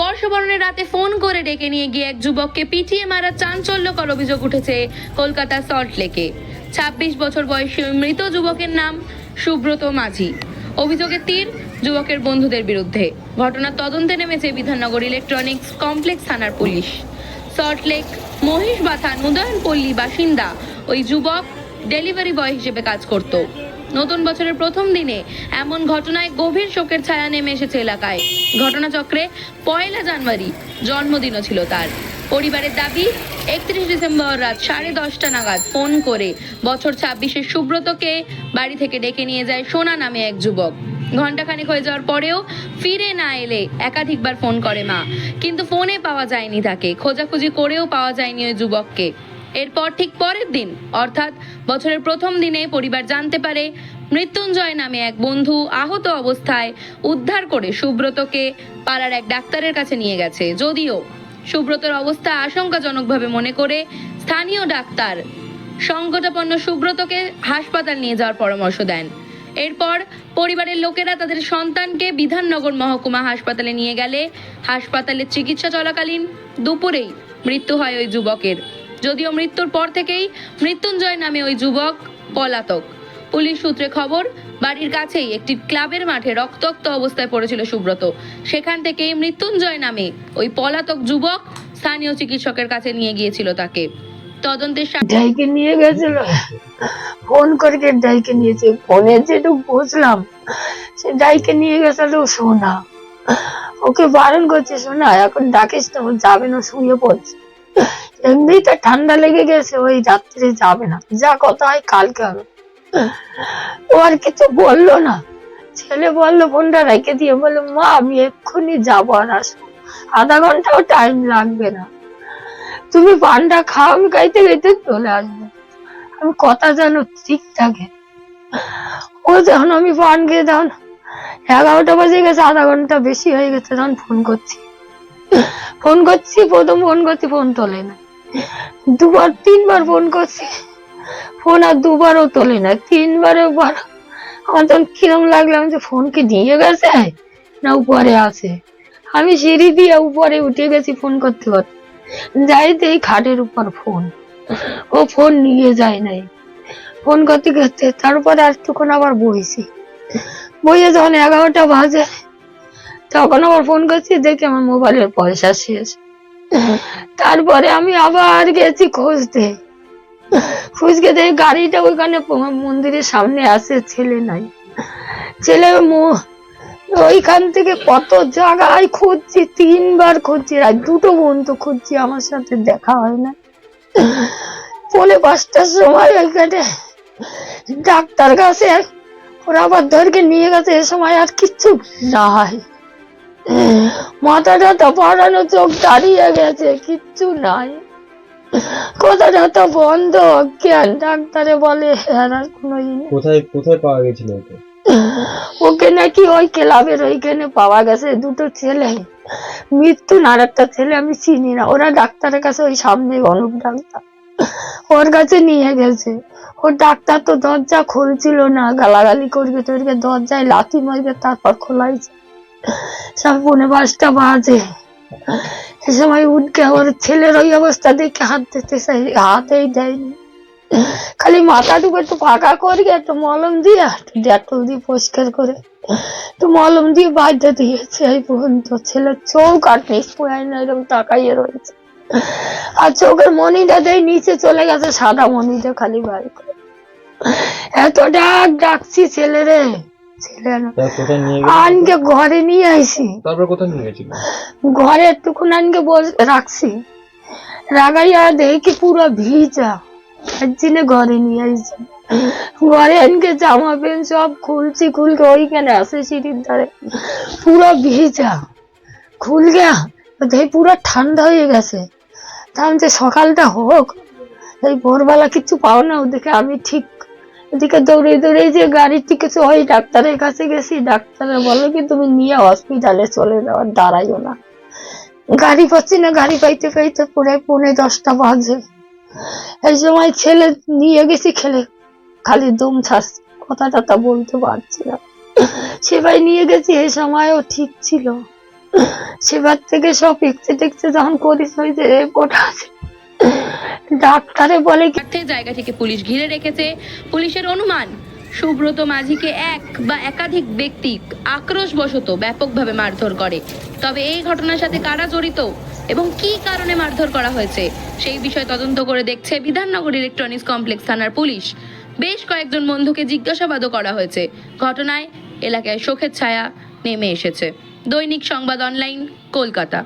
বর্ষবরণের রাতে ফোন করে ডেকে নিয়ে গিয়ে এক যুবককে পিটিয়ে মারা চাঞ্চল্যকর অভিযোগ উঠেছে কলকাতা সল্ট লেকে। ছাব্বিশ বছর বয়সী মৃত যুবকের নাম সুব্রত মাঝি। অভিযোগের তীর যুবকের বন্ধুদের বিরুদ্ধে। ঘটনার তদন্তে নেমেছে বিধাননগর ইলেকট্রনিক্স কমপ্লেক্স থানার পুলিশ। সল্টলেক মহিষবাথা উদয়নপল্লী বাসিন্দা ওই যুবক ডেলিভারি বয় হিসেবে কাজ করত। নতুন বছরের প্রথম দিনে এমন ঘটনায় গভীর শোকের ছায়া নেমে এসেছে এলাকায়। ঘটনাচক্রে পয়লা জানুয়ারি জন্মদিনও ছিল তার। পরিবারের দাবি, একত্রিশ ডিসেম্বর রাত সাড়ে দশটা নাগাদ ফোন করে বছর ছাব্বিশের সুব্রতকে বাড়ি থেকে ডেকে নিয়ে যায় সোনা নামে এক যুবক। ঘন্টাখানেক হয়ে যাওয়ার পরেও ফিরে না এলে একাধিকবার ফোন করে মা। কিন্তু ফোনে পাওয়া যায়নি তাকে। খোঁজাখুঁজি করেও পাওয়া যায়নি ওই যুবককে। এরপর ঠিক পরের দিন, অর্থাৎ বছরের প্রথম দিনে পরিবার জানতে পারে, মৃত্যুঞ্জয় নামে এক বন্ধু আহত অবস্থায় উদ্ধার করে সুব্রতকে পাড়ার এক ডাক্তারের কাছে নিয়ে গেছে। যদিও সুব্রতর অবস্থা আশঙ্কাজনকভাবে মনে করে স্থানীয় ডাক্তার সংকটাপন্ন সুব্রতকে হাসপাতাল নিয়ে যাওয়ার পরামর্শ দেন। এরপর পরিবারের লোকেরা তাদের সন্তানকে বিধাননগর মহকুমা হাসপাতালে নিয়ে গেলে হাসপাতালে চিকিৎসা চলাকালীন দুপুরেই মৃত্যু হয় ওই যুবকের। যদিও মৃত্যুর পর থেকেই মৃত্যুঞ্জয় নামে ওই যুবক পলাতক। পুলিশ সূত্রে খবর, বাড়ির কাছেই একটি ক্লাবের মাঠে রক্তাক্ত অবস্থায় পড়েছিল সুব্রত। সেখান থেকেই মৃত্যুঞ্জয় নামে ওই পলাতক যুবক স্থানীয় চিকিৎসকের কাছে নিয়ে গিয়েছিল তাকে। তদন্তের সা- ডাইকে নিয়ে গেছিল। ফোন করে ডাইকে নিয়েছে। ফোনে যেটুকু বুঝলাম সে ডাইকে নিয়ে গেছিল সোনা। ওকে বারণ করছে সোনা, এখন ডাকিস ও যাবে না, শুয়ে পড়ছে। এমনি তো ঠান্ডা লেগে গেছে, ওই রাত্রে যাবে না। যা কথা হয় কালকে হবে। ও আর কিছু বলল না। ছেলে বলল, ফোনটা রেখে দিয়ে বলল, মা, আমি এক্ষুনি যাব আর আসব। আধা ঘন্টাও টাইম লাগবে না। তুমি পানটা খাও, আমি খাইতে খাইতে চলে আসব। আমি কথা যেন ঠিক থাকে। ও যখন আমি পান খেয়ে, তখন এগারোটা বাজে গেছে, আধা ঘণ্টা বেশি হয়ে গেছে, তখন ফোন করছি। ফোন করছি, প্রথম ফোন করছি, ফোন তোলে না। দুবার, তিনবার ফোন করছি। ফোন আর দুবারও তোলে না, তিনবারও বার। আমার তখন কিরম লাগলাম যে ফোন কি নিয়ে গেছে, না উপরে আছে। আমি সিঁড়ি দিয়ে উপরে উঠে গেছি ফোন করতে করতে। যাইতে এই খাটের উপর ফোন। ও ফোন নিয়ে যায় নাই। ফোন করতে করতে তারপরে আর তখন আবার বইছি। বইয়ে যখন এগারোটা বাজে তখন আবার ফোন করছি, দেখি আমার মোবাইলের পয়সা শেষ। তারপরে আমি আবার গেছি খুঁজতে। খুঁজকে দেখি গাড়িটা ওইখানে মন্দিরের সামনে আছে, ছেলে নাই। ছেলে ওইখান থেকে কত জায়গায় খুঁজছি, তিনবার খুঁজছি, আর দুটো বন্ধু খুঁজছি, আমার সাথে দেখা হয় না। পৌনে পাঁচটার সময় ওইখানে ডাক্তার কাছে, ওরা আবার ধরকে নিয়ে গেছে, এ সময় আর কিচ্ছু নাই। মাথাটা তো পড়ানো চোখ দাঁড়িয়ে গেছে কিচ্ছু নাই। কোথাটা তো বন্ধ জ্ঞান ডাক্তারে বলে আর কোনো কোথায় কোথায় পাওয়া গেছিল ওকে? ওকে নাকি ওই ক্লাবের ওইখানে পাওয়া গেছে দুটো ছেলে। মৃত্যু আর একটা ছেলে আমি চিনি না। ওরা ডাক্তারের কাছে ওই সামনে অনুপ ডাক্তার। ওর কাছে নিয়ে গেছে। ও ডাক্তার তো দরজা খুলছিল না গালাগালি করবে তোরকে দরজায় লাথি মারবে তারপর খোলাইছে সব পৌনে পাঁচটা বাজে। সে সময় উঠকে ওর ছেলের ওই অবস্থা দেখে হাত দিতে চাই, হাতেই দেয়নি। খালি মাথাটুকু একটু ফাঁকা করি একটু মলম দিয়ে একটু ডেটল দিয়ে পরিষ্কার করে একটু মলম দিয়ে বাঁধতে দিয়েছে এই পর্যন্ত। ছেলের চোখ আর নেই না এরকম তাকাইয়ে রয়েছে। আর চোখের মনিটা দেয় নিচে চলে গেছে, সাদা মনিটা খালি বার করে। এত ডাক ডাকছি ছেলেরে। আনকে ঘরে নিয়ে আইছি। তারপর কোথায় নিয়ে গেছিল? ঘরে আনকে রাখছি। রাগাইয়া দেখি পুরো ভিজা। একদিনে ঘরে নিয়ে আসছি ঘরে আনকে জামা প্যান্ট সব খুলছি খুলকে ওইখানে আছে সিঁড়ির ধারে। পুরো ভিজা। খুল গিয়া দেখি পুরো ঠান্ডা হয়ে গেছে। তা আমি যে সকালটা হোক এই ভোরবেলা কিছু পাও না ওদিকে আমি ঠিক এদিকে দৌড়ে দৌড়ে যে গাড়ির টিকেছে, ওই ডাক্তারের কাছে গেছি। ডাক্তার বলে কি, তুমি নিয়ে হসপিটালে চলে যাও দাঁড়াইও না। গাড়ি পাচ্ছি না, গাড়ি পাইতে পাইতে পুরো পৌনে দশটা বাজে। এই সময় ছেলে নিয়ে গেছি খেলে। খালি দম ছাড়ছে কথা টথা বলতে পারছি না। সেবাই নিয়ে গেছি, এই সময়ও ঠিক ছিল। সেবার থেকে সব দেখতে দেখতে যখন করিস, ওই যে রিপোর্ট আছে ডাক্তারে বলে কি স্বার্থে জায়গাটিকে পুলিশ ঘিরে রেখেছে। পুলিশের অনুমান, সুব্রত মাঝিকে এক বা একাধিক ব্যক্তি আক্রোশবশত ব্যাপকভাবে মারধর করে। তবে এই ঘটনার সাথে কারা জড়িত এবং কী কারণে মারধর করা হয়েছে, সেই বিষয়ে তদন্ত করে দেখছে বিধাননগর ইলেকট্রনিক্স কমপ্লেক্স থানার পুলিশ। বেশ কয়েকজন বন্ধুকে জিজ্ঞাসাবাদও করা হয়েছে। ঘটনায় এলাকায় শোকের ছায়া নেমে এসেছে। দৈনিক সংবাদ অনলাইন, কলকাতা।